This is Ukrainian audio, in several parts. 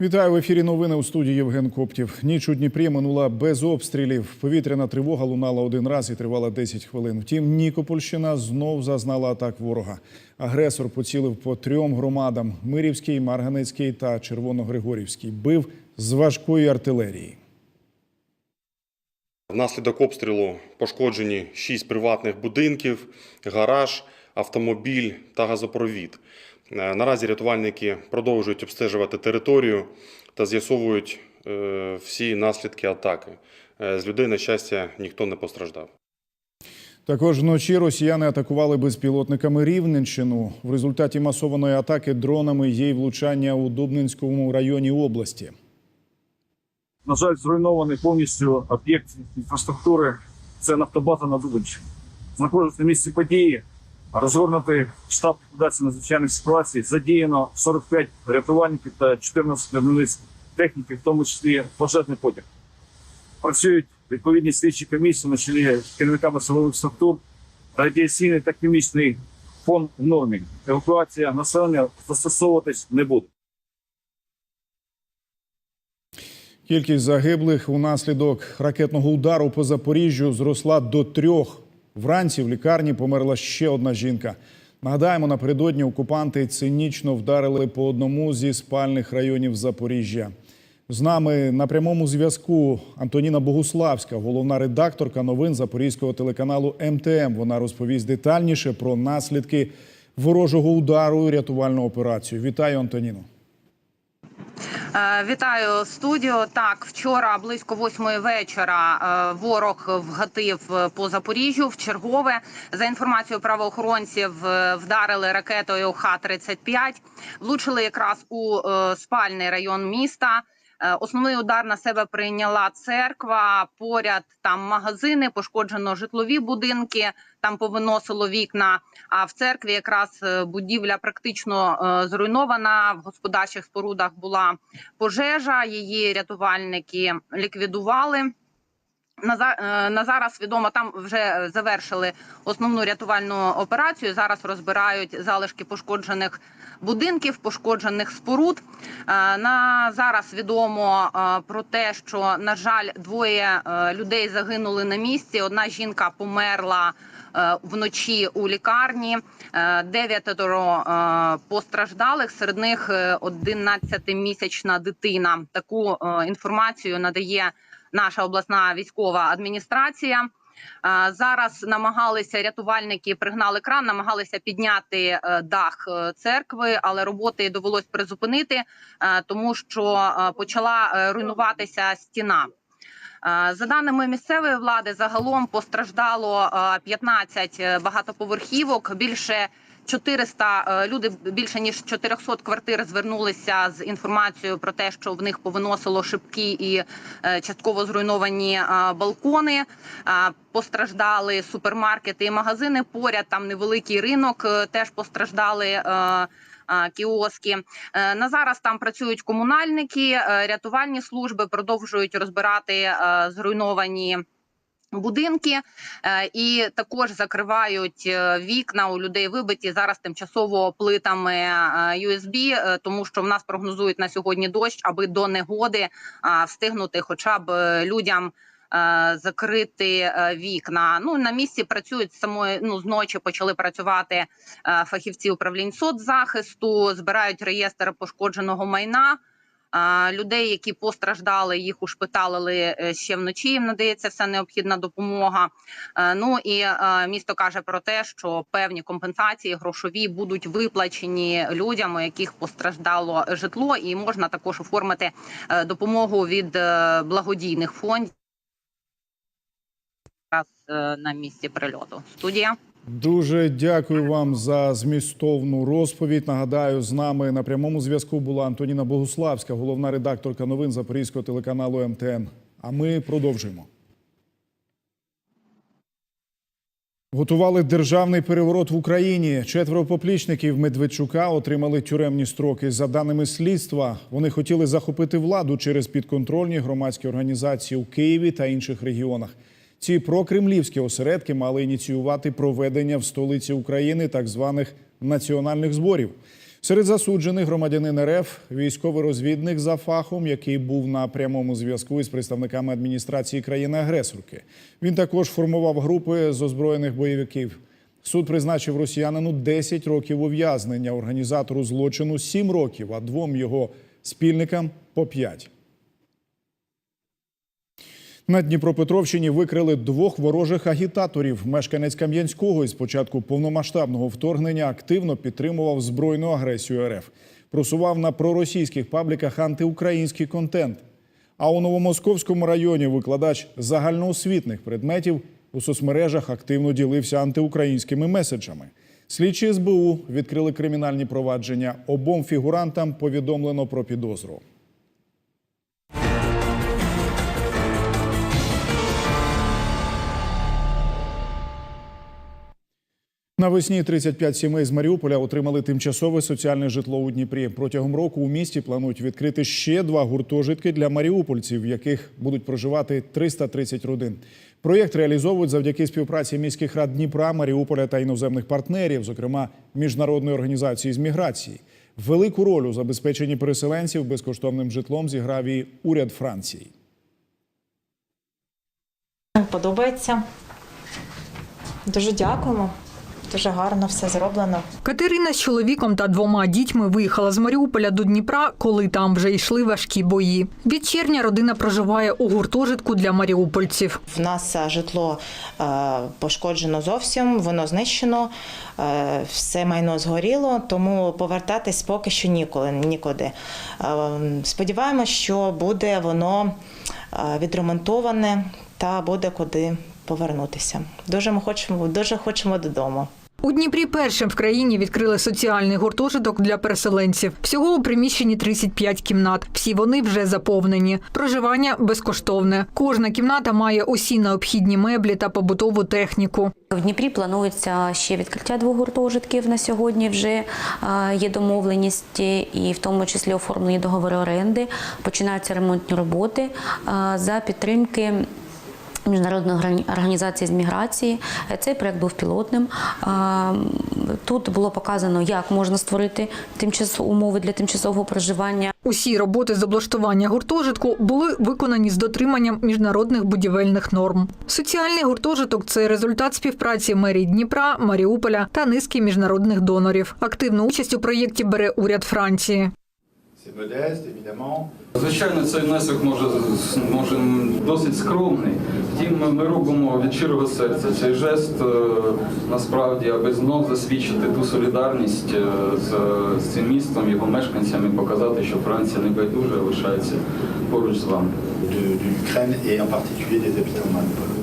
Вітаю в ефірі. Новини у студії Євген Коптів. Ніч у Дніпрі минула без обстрілів. Повітряна тривога лунала один раз і тривала 10 хвилин. Втім, Нікопольщина знов зазнала атак ворога. Агресор поцілив по трьом громадам: Мирівський, Марганецький та Червоногригорівський. Бив з важкої артилерії. Внаслідок обстрілу пошкоджені шість приватних будинків, гараж, автомобіль та газопровід. Е, Наразі рятувальники продовжують обстежувати територію та з'ясовують е, всі наслідки атаки. Е, З людей, на щастя, ніхто не постраждав. Також вночі росіяни атакували безпілотниками Рівненщину. В результаті масованої атаки дронами є й влучання у Дубнинському районі області. На жаль, зруйнований повністю об'єкт інфраструктури. Це нафтобаза на Дубинщині. Знаходжусь на місці події, розгорнутий штаб ліквідації надзвичайних ситуацій. Задіяно 45 рятувальників та 14 одиниць техніки, в тому числі пожежний потяг. Працюють відповідні слідчі комісії на чолі керівниками силових структур. Радіаційний та хімічний фон в нормі. Евакуація населення застосовуватись не буде. Кількість загиблих унаслідок ракетного удару по Запоріжжю зросла до трьох. Вранці в лікарні померла ще одна жінка. Нагадаємо, напередодні окупанти цинічно вдарили по одному зі спальних районів Запоріжжя. З нами на прямому зв'язку Антоніна Богуславська, головна редакторка новин запорізького телеканалу МТМ. Вона розповість детальніше про наслідки ворожого удару і рятувальну операцію. Вітаю, Антоніно. Е, Вітаю студію. Так, вчора близько восьмої вечора е, ворог вгатив е, по Запоріжжю в чергове. За інформацією правоохоронців, вдарили ракетою Х-35, влучили якраз у спальний район міста. Е, Основний удар на себе прийняла церква. Поряд там магазини, пошкоджено житлові будинки. Там повиносило вікна. А в церкві якраз е, будівля практично е, зруйнована. В господарчих спорудах була пожежа. Її рятувальники ліквідували. Е, на зараз відомо там вже завершили основну рятувальну операцію. Зараз розбирають залишки пошкоджених будинків, пошкоджених споруд. Е, На зараз відомо е, про те, що на жаль, двоє людей загинули на місці. Одна жінка померла вночі у лікарні. Дев'ятеро постраждалих. Серед них е, 11-місячна дитина. Таку інформацію надає наша обласна військова адміністрація. Зараз намагалися рятувальники пригнали кран, намагалися підняти е, дах е, церкви, але роботи довелось призупинити, е, тому що почала руйнуватися стіна. За даними місцевої влади, загалом постраждало е, 15 багатоповерхівок. Більше 400 е, люди більше ніж 400 квартир звернулися з інформацією про те, що в них повиносило шибки і е, частково зруйновані е, балкони. Постраждали супермаркети і магазини. Поряд там невеликий ринок. Теж постраждали. Кіоски на зараз там працюють комунальники, рятувальні служби продовжують розбирати зруйновані будинки е, і також закривають е, вікна у людей вибиті зараз тимчасово плитами USB, е, тому що в нас прогнозують на сьогодні дощ, аби до негоди встигнути, хоча б людям. Закрити вікна. Ну на місці працюють самої. Ну зночі почали працювати фахівці управлінь соцзахисту, збирають реєстр пошкодженого майна. Людей, які постраждали, їх ушпиталили е, ще вночі. Їм надається вся необхідна допомога. Е, Ну і е, місто каже про те, що певні компенсації грошові будуть виплачені людям, у яких постраждало житло, і можна також оформити допомогу від благодійних фондів на місці прильоту. Студія. Дуже дякую вам за змістовну розповідь. Нагадаю, з нами на прямому зв'язку була Антоніна Богуславська, головна редакторка новин запорізького телеканалу МТН. А ми продовжуємо. Готували державний переворот в Україні. Четверо поплічників Медведчука отримали тюремні строки. За даними слідства, вони хотіли захопити владу через підконтрольні громадські організації у Києві та інших регіонах. Ці прокремлівські осередки мали ініціювати проведення в столиці України так званих національних зборів. Серед засуджених громадянин РФ військовий розвідник за фахом, який був на прямому зв'язку із представниками адміністрації країни-агресорки. Він також формував групи з озброєних бойовиків. Суд призначив росіянину 10 років ув'язнення, організатору злочину 7 років, а двом його спільникам по 5. На Дніпропетровщині викрили двох ворожих агітаторів. Мешканець Кам'янського із початку повномасштабного вторгнення активно підтримував збройну агресію РФ. Просував на проросійських пабліках антиукраїнський контент. А у Новомосковському районі викладач загальноосвітних предметів у соцмережах активно ділився антиукраїнськими меседжами. Слідчі СБУ відкрили кримінальні провадження. Обом фігурантам повідомлено про підозру. Навесні 35 сімей з Маріуполя отримали тимчасове соціальне житло у Дніпрі. Протягом року у місті планують відкрити ще два гуртожитки для маріупольців, в яких будуть проживати 330 родин. Проєкт реалізовують завдяки співпраці міських рад Дніпра, Маріуполя та іноземних партнерів, зокрема міжнародної організації з міграції. Велику роль у забезпеченні переселенців безкоштовним житлом зіграв і уряд Франції. Подобається. Дуже дякуємо. Дуже гарно все зроблено. Катерина з чоловіком та двома дітьми виїхала з Маріуполя до Дніпра, коли там вже йшли важкі бої. Від червня родина проживає у гуртожитку для маріупольців. В нас е, житло е, пошкоджено зовсім, воно знищено, е, все майно згоріло, тому повертатись поки що ніколи нікуди. Сподіваємось, що буде воно відремонтоване та буде куди повернутися. Дуже ми хочемо, дуже хочемо додому. У Дніпрі першим в країні відкрили соціальний гуртожиток для переселенців. Всього у приміщенні 35 кімнат. Всі вони вже заповнені. Проживання безкоштовне. Кожна кімната має усі необхідні меблі та побутову техніку. В Дніпрі планується ще відкриття двох гуртожитків. На сьогодні вже е, є домовленість, і в тому числі оформлені договори оренди. Починаються ремонтні роботи е, за підтримки. Міжнародної органі- організації з міграції цей проект був пілотним. Тут було показано, як можна створити тимчасові умови для тимчасового проживання. Усі роботи з облаштування гуртожитку були виконані з дотриманням міжнародних будівельних норм. Соціальний гуртожиток це результат співпраці мерії Дніпра, Маріуполя та низки міжнародних донорів. Активну участь у проєкті бере уряд Франції. C'est modeste, évidemment. Звичайно, цей внесок може, може досить скромний. Втім, ми, ми робимо від щирого серця цей жест е, насправді, аби знов засвідчити ту солідарність е, з, з цим містом, його мешканцями, показати, що Франція не байдуже а лишається поруч з вами. de, de l'Ukraine et en particulier des habitants de Mariupol.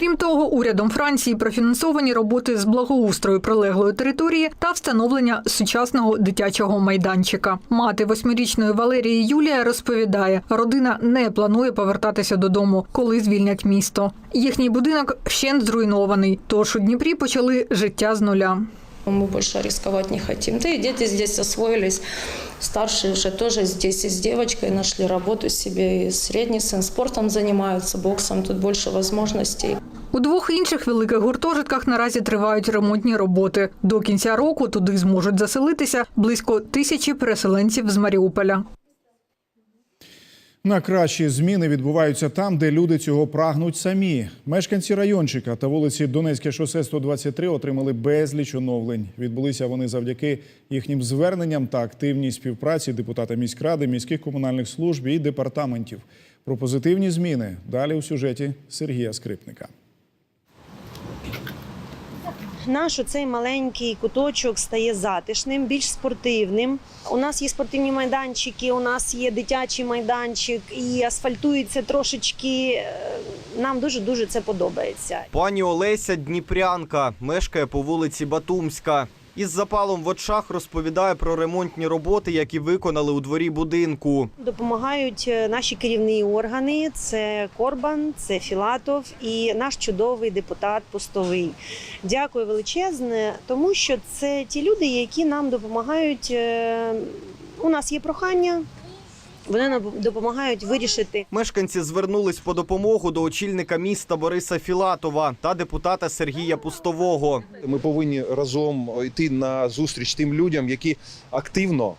Крім того, урядом Франції профінансовані роботи з благоустрою прилеглої території та встановлення сучасного дитячого майданчика. Мати восьмирічної Валерії Юлія розповідає, родина не планує повертатися додому, коли звільнять місто. Їхній будинок ще зруйнований, тож у Дніпрі почали життя з нуля. Мы больше рисковать не хотим. Да и дети здесь освоились. Старшие уже тоже здесь и с девочкой нашли работу себе. И средний сын спортом занимается, боксом. Тут больше возможностей. У двох інших великих гуртожитках наразі тривають ремонтні роботи. До кінця року туди зможуть заселитися близько тисячі переселенців з Маріуполя. На кращі зміни відбуваються там, де люди цього прагнуть самі. Мешканці райончика та вулиці Донецьке шосе 123 отримали безліч оновлень. Відбулися вони завдяки їхнім зверненням та активній співпраці депутата міськради, міських комунальних служб і департаментів. Про позитивні зміни далі у сюжеті Сергія Скрипника. Наш оцей маленький куточок стає затишним, більш спортивним. У нас є спортивні майданчики, у нас є дитячий майданчик і асфальтується трошечки. Е, Нам дуже дуже це подобається. Пані Олеся Дніпрянка мешкає по вулиці Батумська. Із запалом в очах розповідає про ремонтні роботи, які виконали у дворі будинку. Допомагають е, наші керівні органи: це Корбан, це Філатов і наш чудовий депутат постовий. Дякую величезне, тому що це ті люди, які нам допомагають. е, У нас є прохання. Вони нам допомагають вирішити Мешканці звернулись по допомогу до очільника міста Бориса Філатова та депутата Сергія Пустового. Ми повинні разом йти на зустріч тим людям, які активно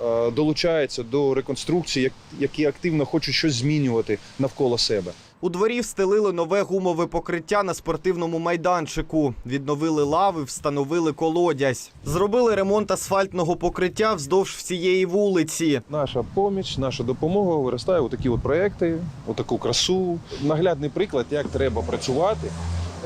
е, долучаються до реконструкції, як- які активно хочуть щось змінювати навколо себе. У дворі встелили нове гумове покриття на спортивному майданчику. Відновили лави, встановили колодязь. Зробили ремонт асфальтного покриття вздовж всієї вулиці. Наша поміч, наша допомога виростає у такі от проекти, у таку красу. Наглядний приклад, як треба працювати,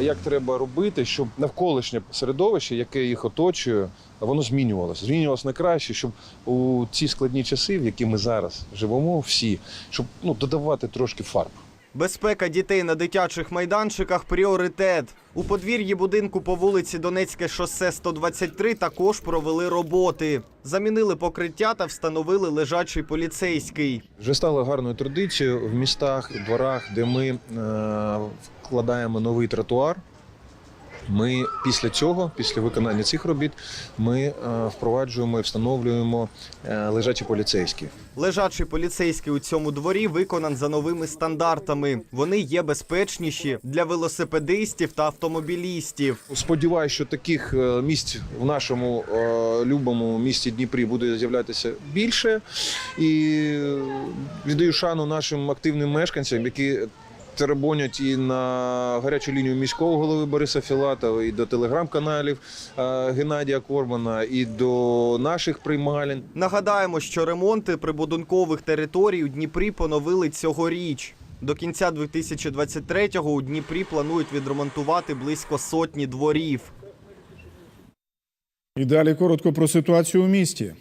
як треба робити, щоб навколишнє середовище, яке їх оточує, воно змінювалося. Змінювалося на краще, щоб у ці складні часи, в які ми зараз живемо, всі, щоб ну, додавати трошки фарб. Безпека дітей на дитячих майданчиках пріоритет. У подвір'ї будинку по вулиці Донецьке шосе 123 також провели роботи. Замінили покриття та встановили лежачий поліцейський. Вже стало гарною традицією в містах, дворах, де ми е, вкладаємо новий тротуар. Ми після цього, після виконання цих робіт, ми е, впроваджуємо і встановлюємо е, лежачі поліцейські. Лежачий поліцейський у цьому дворі виконан за новими стандартами. Вони є безпечніші для велосипедистів та автомобілістів. Сподіваюся, що таких е, місць в нашому любому місті Дніпрі буде з'являтися більше. І віддаю шану нашим активним мешканцям, які теребонять і на гарячу лінію міського голови Бориса Філатова, і до телеграм-каналів е, Геннадія Кормана, і до наших приймалень. Нагадаємо, що ремонти прибудинкових територій у Дніпрі поновили цьогоріч. До кінця 2023-го у Дніпрі планують відремонтувати близько сотні дворів. І далі коротко про ситуацію у місті.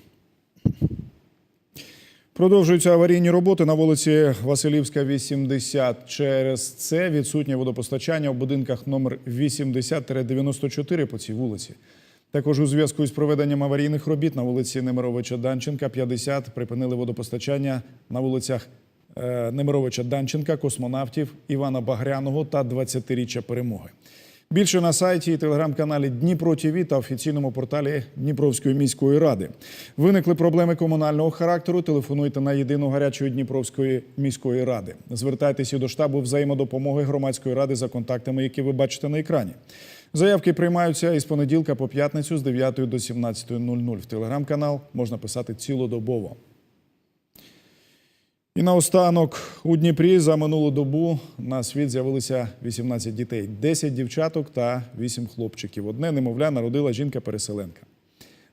Продовжуються аварійні роботи на вулиці Василівська, 80. Через це відсутнє водопостачання у будинках номер 80-94 по цій вулиці. Також у зв'язку із проведенням аварійних робіт на вулиці Немировича Данченка, 50, припинили водопостачання на вулицях е, Немировича Данченка, космонавтів Івана Багряного та 20-річчя перемоги. Більше на сайті і телеграм-каналі Дніпро ТІВІ та офіційному порталі Дніпровської міської ради. Виникли проблеми комунального характеру. Телефонуйте на єдину гарячу Дніпровської міської ради. Звертайтеся до штабу взаємодопомоги громадської ради за контактами, які ви бачите на екрані. Заявки приймаються із понеділка по п'ятницю з 9 до 17.00. В телеграм-канал можна писати цілодобово. І наостанок у Дніпрі за минулу добу на світ з'явилися 18 дітей, 10 дівчаток та 8 хлопчиків. Одне немовля народила жінка-переселенка.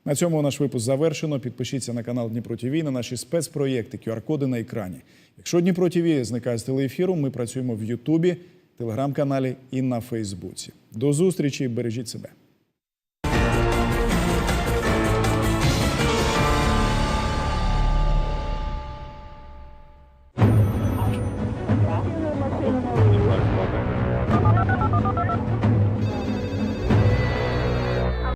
На цьому наш випуск завершено. Підпишіться на канал Дніпро ТВ, на наші спецпроєкти, QR-коди на екрані. Якщо Дніпро ТВ зникає з телеефіру, ми працюємо в Ютубі, телеграм-каналі і на Фейсбуці. До зустрічі, бережіть себе.